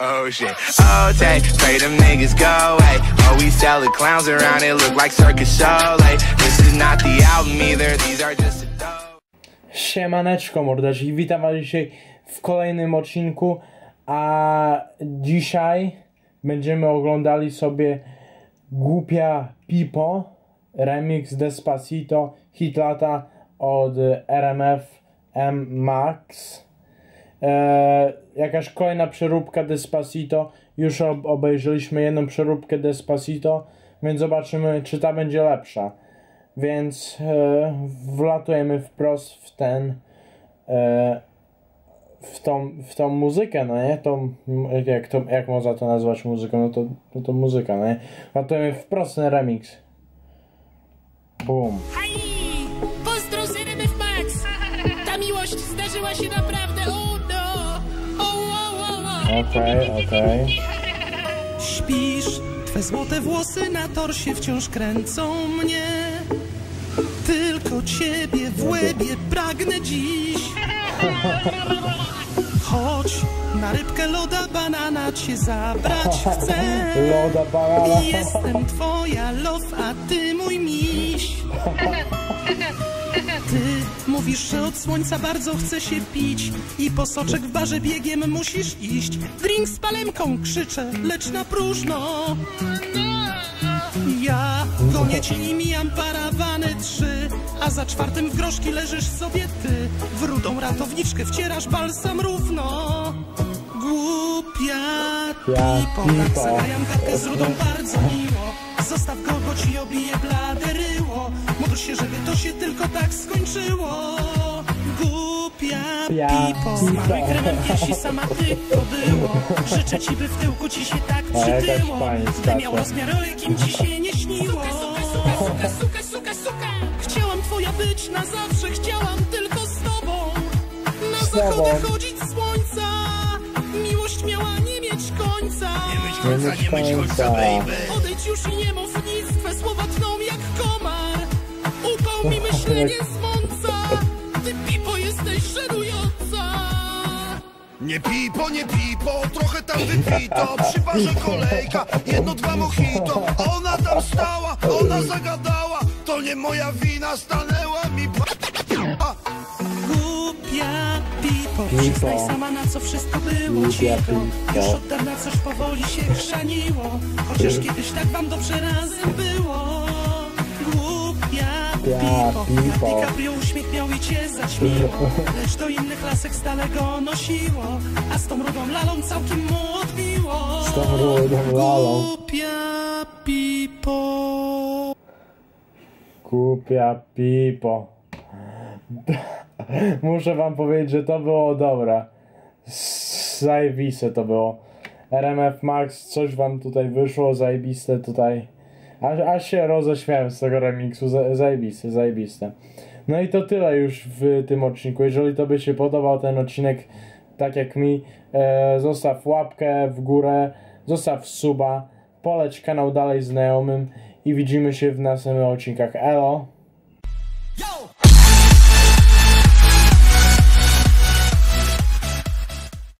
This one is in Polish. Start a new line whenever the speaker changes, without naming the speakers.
Oh shit. Oh, take, pray them niggas go away. Oh, we sell the clowns around it, look like circus show. Like, this is not the album either, these are just a.
Siemaneczko morderz i witam was dzisiaj w kolejnym odcinku, a dzisiaj będziemy oglądali sobie Głupia Pipo, remix Despacito, hit lata od RMF M Max. E, jakaś kolejna przeróbka Despacito, już ob obejrzeliśmy jedną przeróbkę Despacito, więc zobaczymy czy ta będzie lepsza. Więc e, wlatujemy wprost w ten e, w, tą, w tą muzykę, no nie? Tą, jak, to, jak można to nazwać muzyką? No to, no to muzyka, no nie? Wlatujemy wprost ten remix. Boom.
Hej! Pozdro z Max! Ta miłość zdarzyła się naprawdę, o, o, o!
Okej, okej.
Śpisz, twe złote włosy na torsie wciąż kręcą mnie. Tylko ciebie w łebie pragnę dziś. Chodź, na rybkę loda banana cię zabrać chcę.
Loda banana.
Jestem twoja love, a ty mój miś. Ty mówisz, że od słońca bardzo chce się pić i po soczek w barze biegiem musisz iść. Drink z palemką krzyczę, lecz na próżno. Ja gonię ci i mijam parawany trzy, a za czwartym w groszki leżysz sobie ty. W rudą ratowniczkę wcierasz balsam równo. Głupia pipo, tak zagrajam gadkę z rudą bardzo miło. Zostaw go, bo ci obije blade ryło. Módl się, żeby to się tylko tak skończyło. Głupia
Ja,
pipo, smaruj kremem piersi, sama ty było. Życzę ci, by w tyłku ci się tak przytyło. By miał rozmiar, o jakim ci się nie śniło.
Suka, suka, suka, suka!
Chciałam twoja być na zawsze, chciałam tylko z tobą. Na
Z
zachody chodzić słońca. Miłość miała nie mieć końca.
Nie mieć końca.
Odejdź już i nie mi myślenie z mąca. Ty pipo jesteś żenująca.
Nie pipo, nie pipo, trochę tam wypito Przy barze kolejka, jedno, dwa mojito Ona tam stała, ona zagadała To nie moja wina, stanęła mi p***a.
Głupia pipo,
Pipo.
przyznaj sama na co wszystko było
pipo.
Już od dawna coś powoli się chrzaniło, chociaż kiedyś tak wam dobrze razem było. Jak DiCaprio uśmiech miał i cię zaćmiło, lecz do innych lasek stale go nosiło, a z tą rudą lalą całkiem mu odbiło.
Z tą rudą lalą.
Głupia pipo.
Głupia pipo. Muszę wam powiedzieć, że to było dobre. Zajebiste to było. RMF Max, coś wam tutaj wyszło, zajebiste tutaj. Aż, aż się roześmiałem z tego remiksu, za- zajebiste, zajebiste. No i to tyle już w tym odcinku. Jeżeli to by się podobał ten odcinek, tak jak mi, e, zostaw łapkę w górę, zostaw suba, poleć kanał dalej znajomym i widzimy się w następnych odcinkach. Elo!